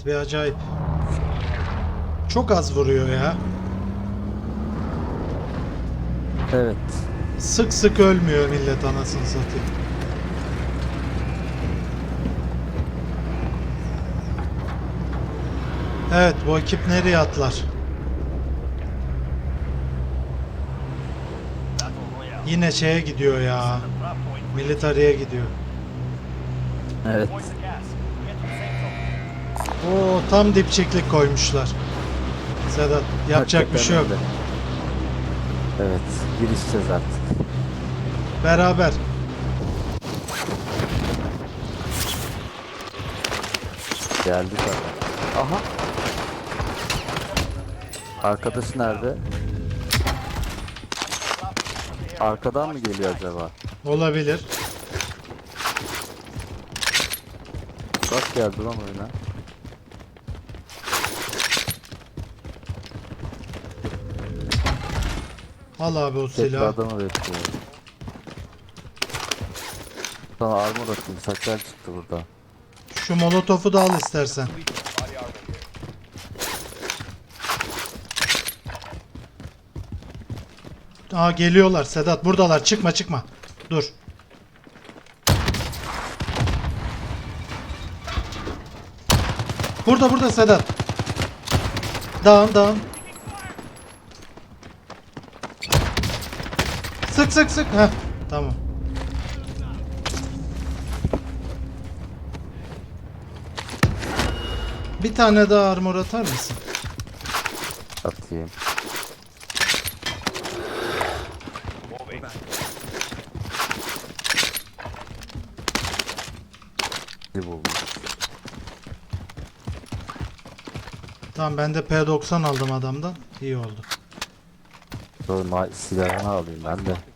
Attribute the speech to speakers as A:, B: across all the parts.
A: Evet bir acayip. Çok az vuruyor ya.
B: Evet.
A: Sık sık ölmüyor millet anasını satayım. Evet bu ekip nereye atlar? Yine şeye gidiyor ya. Militariye gidiyor.
B: Evet.
A: Oo tam dipçiklik koymuşlar. Sedat yapacak bir şey yok.
B: Hakikaten öyle. Evet. Girişeceğiz artık.
A: Beraber.
B: Geldik abi. Aha. Arkadaş nerede? Arkadan mı geliyor acaba?
A: Olabilir.
B: Bak geldi lan oyuna.
A: Al abi o
B: Tekrar
A: silahı.
B: adamı bekliyorum. Sana armor atayım. Saklar çıktı burada.
A: Şu molotofu da al istersen. Aa geliyorlar Sedat buradalar çıkma çıkma. Dur. Burada burada Sedat. Dağın dağın. Sık sık sık. Heh, tamam. Bir tane daha armor atar mısın?
B: Atayım.
A: Tamam ben de P90 aldım adamdan. İyi oldu.
B: Ma- silahını alayım ben de.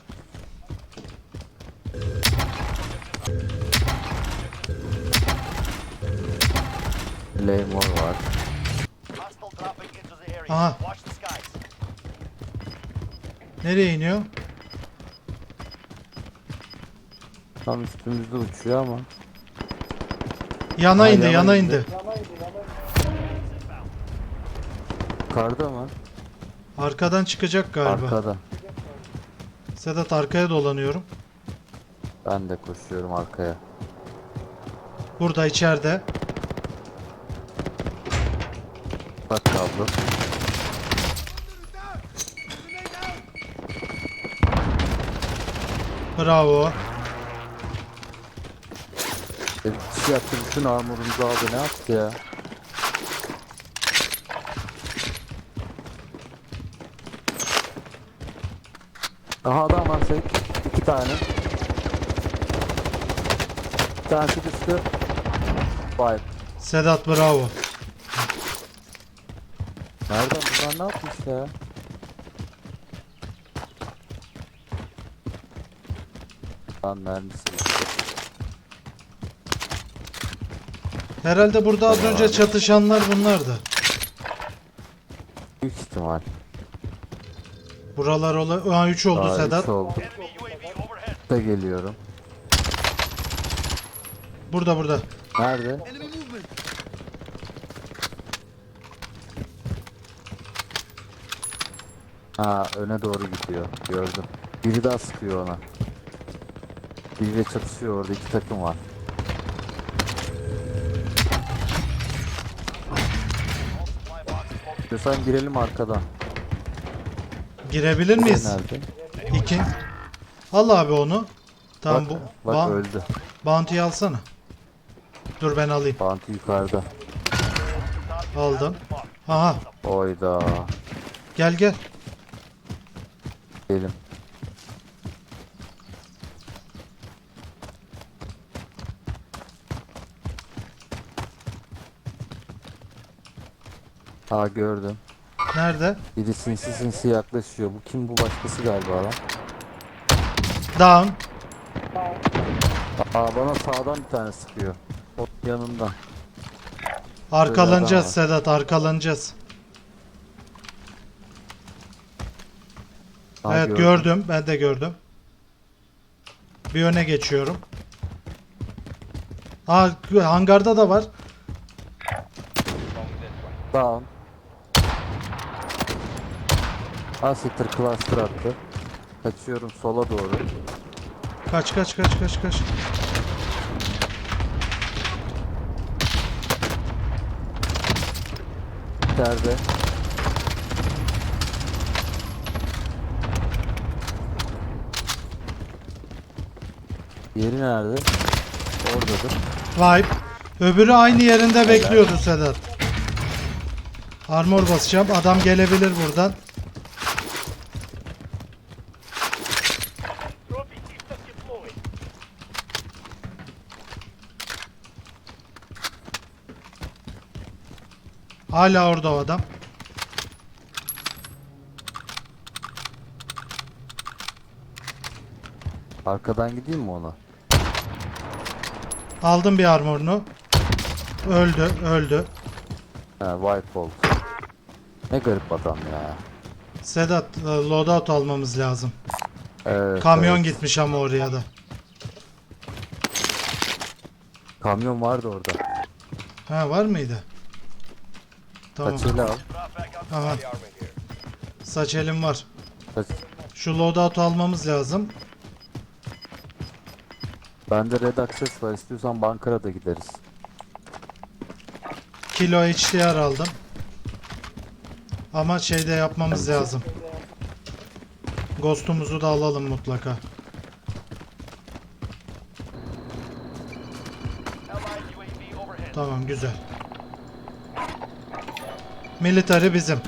B: Claymore var.
A: Aha. Nereye iniyor?
B: Tam üstümüzde uçuyor ama.
A: Yana
B: Ha,
A: indi,
B: yana
A: yana
B: indi.
A: indi.
B: Yukarıda mı?
A: Arkadan çıkacak galiba.
B: Arkada.
A: Sedat arkaya dolanıyorum.
B: Ben de koşuyorum arkaya.
A: Burada içeride.
B: Bak kaldı.
A: Bravo.
B: E, kişi yaptı bütün armorumuzu aldı ne yaptı ya? Aha adam var şey. İki tane. Bir tanesi düştü. Vay.
A: Sedat bravo.
B: Nereden bunlar ne yapmış ya? Lan mermisi.
A: Herhalde burada az önce çatışanlar bunlardı.
B: Büyük ihtimal.
A: Buralar ola... Aa 3 oldu
B: Daha üç
A: Sedat.
B: oldu. Da geliyorum.
A: Burada burada.
B: Nerede? Ha öne doğru gidiyor. Gördüm. Biri daha sıkıyor ona. Biriyle çatışıyor orada iki takım var. İstiyorsan girelim arkadan.
A: Girebilir miyiz?
B: Nerede?
A: İki. Al abi onu. Tamam
B: bak,
A: bu.
B: bak
A: Ba-
B: öldü.
A: bounty'yi alsana. Dur ben alayım.
B: Bounty yukarıda.
A: Aldım. Aha
B: Oyda.
A: gel gel.
B: Gelim. Ha gördüm.
A: Nerede?
B: Biri sinsi sinsi yaklaşıyor. Bu kim bu başkası galiba lan.
A: Down.
B: Aa bana sağdan bir tane sıkıyor. O yanından.
A: Arkalanacağız Sedat arkalanacağız.
B: Ha,
A: evet gördüm. Ben de gördüm. Bir öne geçiyorum. Aa hangarda da var.
B: Down. Asiktir cluster attı. Kaçıyorum sola doğru.
A: Kaç kaç kaç kaç kaç.
B: İçeride. Yeri nerede? Oradadır.
A: Vibe. Öbürü aynı yerinde bekliyordu Sedat. Armor basacağım. Adam gelebilir buradan. Hala orada o adam.
B: Arkadan gideyim mi ona?
A: Aldım bir armorunu. Öldü, öldü.
B: He wipe oldu. Ne garip adam ya.
A: Sedat, e, loadout almamız lazım.
B: Evet,
A: Kamyon
B: evet.
A: gitmiş ama oraya da.
B: Kamyon vardı orada.
A: Ha var mıydı? Tamam.
B: Kaçıyla al.
A: Aha. Saç elim var.
B: Kaç.
A: Şu loadout almamız lazım.
B: Bende red access var. İstiyorsan bankara da gideriz.
A: Kilo HDR aldım. Ama şeyde yapmamız
B: Evet.
A: lazım. Ghost'umuzu da alalım mutlaka. Tamam güzel. Military bizim.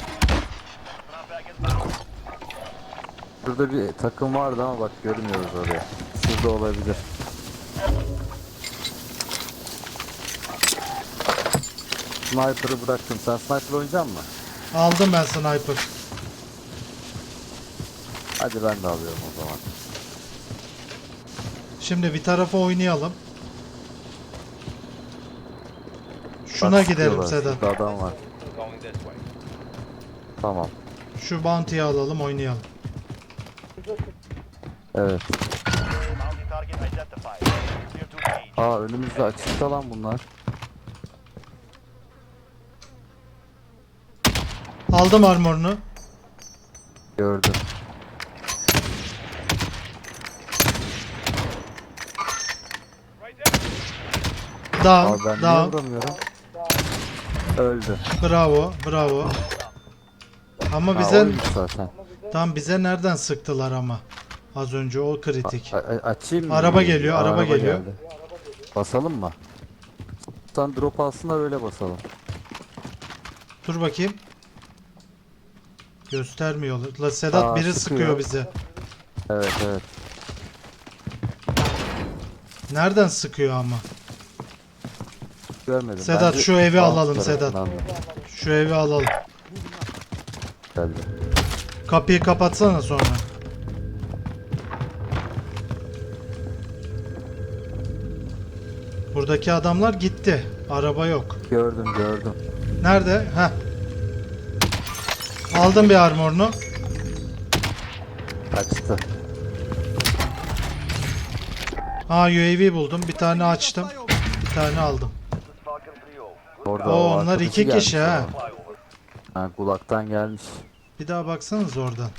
B: Burada bir takım vardı ama bak görmüyoruz oraya. Şurada olabilir. Sniper'ı bıraktım. Sen sniper oynayacak mısın?
A: Aldım ben sniper.
B: Hadi ben de alıyorum o zaman.
A: Şimdi bir tarafa oynayalım. Şuna
B: Bak,
A: gidelim
B: sıkıyorlar.
A: Sedat.
B: Şurada adam var. Tamam.
A: Şu bounty'yi alalım oynayalım.
B: Evet. Aa önümüzde açıkta lan bunlar.
A: Aldım armorunu.
B: Gördüm.
A: Down,
B: Aa ben niye
A: down.
B: vuramıyorum? Öldü.
A: Bravo, bravo. Ama
B: Ha,
A: bize
B: oymuş zaten.
A: tam bize nereden sıktılar ama? Az önce o kritik.
B: A- a- açayım mı?
A: Araba geliyor, araba geliyor.
B: geldi. Basalım mı? Sen drop alsın da öyle basalım.
A: Dur bakayım. Göstermiyorlar. La Sedat
B: Aa,
A: biri
B: sıkıyor.
A: sıkıyor bize.
B: Evet evet.
A: Nereden sıkıyor ama?
B: Görmedim.
A: Sedat, şu evi
B: alt
A: alalım, Sedat.
B: tarafından
A: Şu evi alalım.
B: Geldi.
A: Kapıyı kapatsana sonra. Buradaki adamlar gitti. Araba yok.
B: Gördüm gördüm.
A: Nerede? Heh. Aldım bir armorunu.
B: Kaçtı.
A: Ha UAV buldum. Bir tane açtım. Bir tane aldım.
C: This is Falcon 3-0.
B: Orada
A: Oo, onlar iki kişi ha.
B: ama. Ha, kulaktan gelmiş.
A: Bir daha baksanız oradan.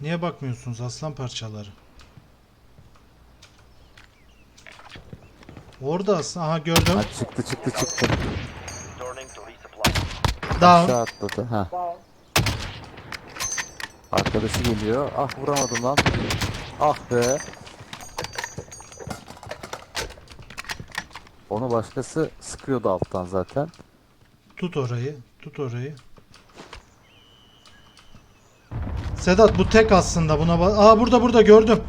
A: Niye bakmıyorsunuz aslan parçaları? Orada aslında. Aha gördüm.
B: Ha, çıktı çıktı çıktı.
A: Down.
B: Aşağı atladı. Ha. Arkadaşı geliyor. Ah vuramadım lan. Ah be. Onu başkası sıkıyordu alttan zaten.
A: Tut orayı. Tut orayı. Sedat bu tek aslında buna bak. Aa burada burada gördüm.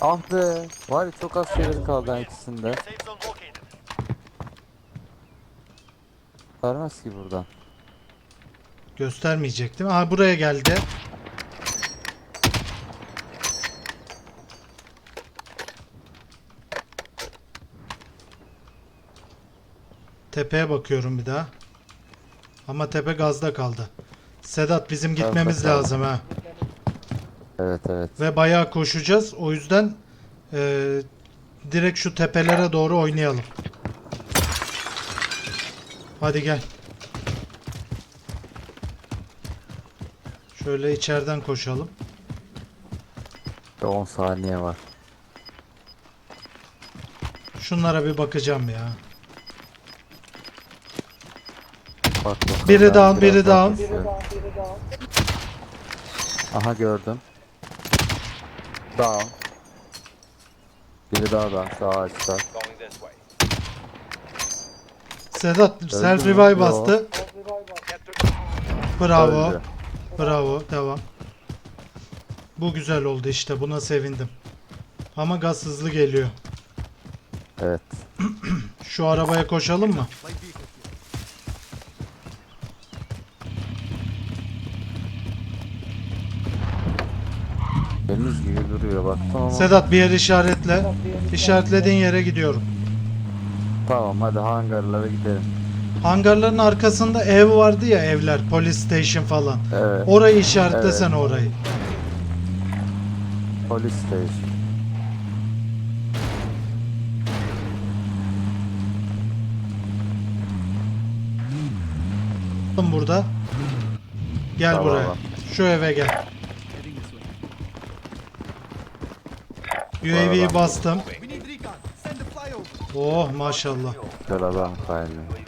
B: Ah be. Var ya çok az şeyleri kaldı ha ikisinde. Vermez ki buradan.
A: Göstermeyecektim. Aa buraya geldi. Tepeye bakıyorum bir daha. Ama tepe gazda kaldı. Sedat bizim gitmemiz
B: kaldı.
A: lazım ha.
B: Evet evet.
A: Ve bayağı koşacağız. O yüzden eee, direkt şu tepelere doğru oynayalım. Hadi gel. Şöyle içeriden koşalım.
B: Bir 10 saniye var.
A: Şunlara bir bakacağım ya.
B: Bak bakalım,
A: Biri down, biri
B: daha
A: down.
B: Aha gördüm. Down. Biri daha down
C: this way.
A: Sedat self revive bastı. Bravo.
B: Öldü.
A: Bravo. Devam. Bu güzel oldu işte. Buna sevindim. Ama gaz hızlı geliyor.
B: Evet.
A: Şu arabaya koşalım mı?
B: Deniz gibi duruyor baktım ama.
A: Sedat bir yer işaretle. İşaretlediğin yere gidiyorum.
B: Tamam hadi hangarlara gidelim.
A: Hangarların arkasında ev vardı ya evler. Police station falan.
B: Evet.
A: Orayı işaretlesene orayı.
B: Police station.
A: Burada. Gel
B: Tamam.
A: buraya. Şu eve gel. UAV'yi bastım. Oh maşallah.
C: UAV beginning flyover.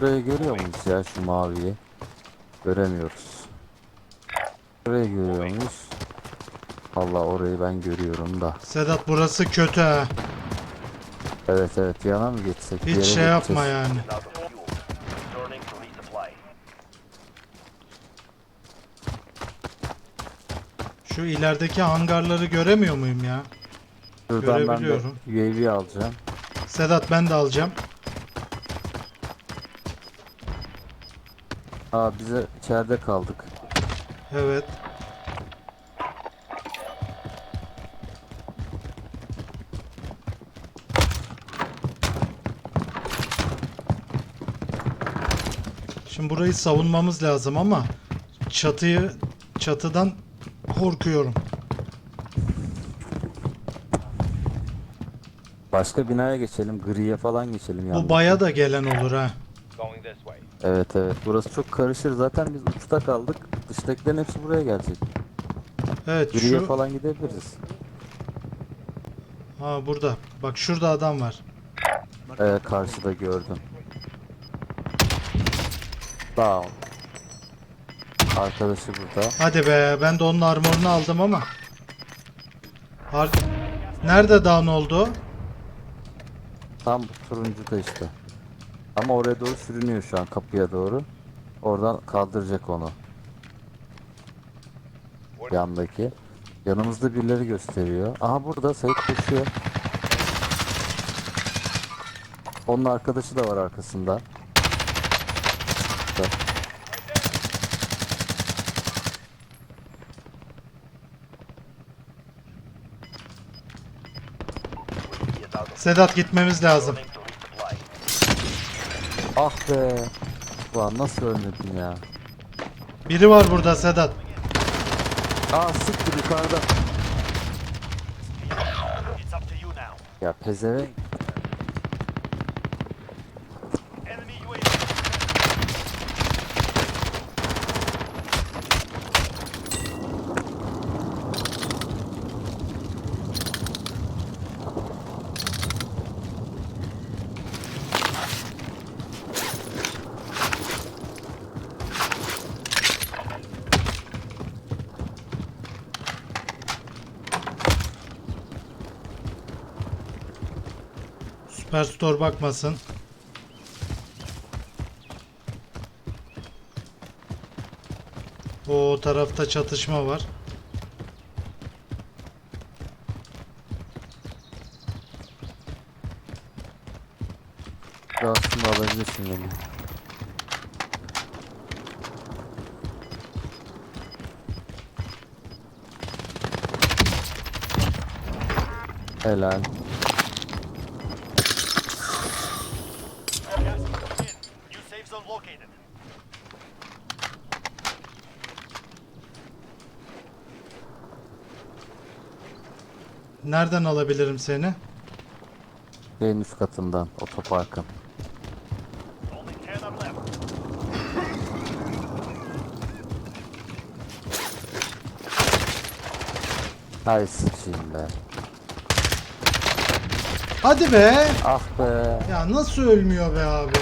B: Burayı görüyor muyuz ya şu maviyi? Göremiyoruz. Burayı görüyor muyuz? Allah orayı ben görüyorum da.
A: Sedat burası kötü ha.
B: Evet evet yana mı geçsek?
A: Hiç şey yapma
B: gideceğiz.
A: yani. Şu ilerideki hangarları göremiyor muyum ya?
B: Şuradan ben de
A: Görebiliyorum.
B: UAV alacağım.
A: Sedat ben de alacağım.
B: Aa bize içeride kaldık.
A: Evet. Şimdi burayı savunmamız lazım ama çatıyı çatıdan korkuyorum.
B: Başka binaya geçelim. Griye falan geçelim yani.
A: Bu baya da gelen olur ha.
B: Evet evet. Burası çok karışır. Zaten biz uçta kaldık. Dıştakilerin hepsi buraya gelecek.
A: Evet
B: Griye
A: şu
B: falan gidebiliriz.
A: ha burada. Bak şurada adam var.
B: Evet karşıda gördüm. Down. Arkadaşı burada.
A: Hadi be ben de onun armorunu aldım ama. Ar- Nerede down oldu?
B: Tam turuncu da işte. Ama oraya doğru sürünüyor şu an kapıya doğru. Oradan kaldıracak onu. Yandaki. Yanımızda birileri gösteriyor. Aha burada Sait koşuyor. Onun arkadaşı da var arkasında.
A: Sedat gitmemiz lazım.
B: Ah be. Ulan nasıl ölmedin ya?
A: Biri var burada Sedat.
B: Aa siktir yukarıda. Ya pezevenk.
C: Enemy UAV.
A: Superstore bakmasın. O tarafta çatışma var.
B: Aslında alabilirsin beni. Helal.
A: Nereden alabilirim seni?
B: Şeyin üst katından otoparkın.
C: Only 10 are left.
B: Hay sıçayım be.
A: Hadi be.
B: Ah be.
A: Ya nasıl ölmüyor be abi?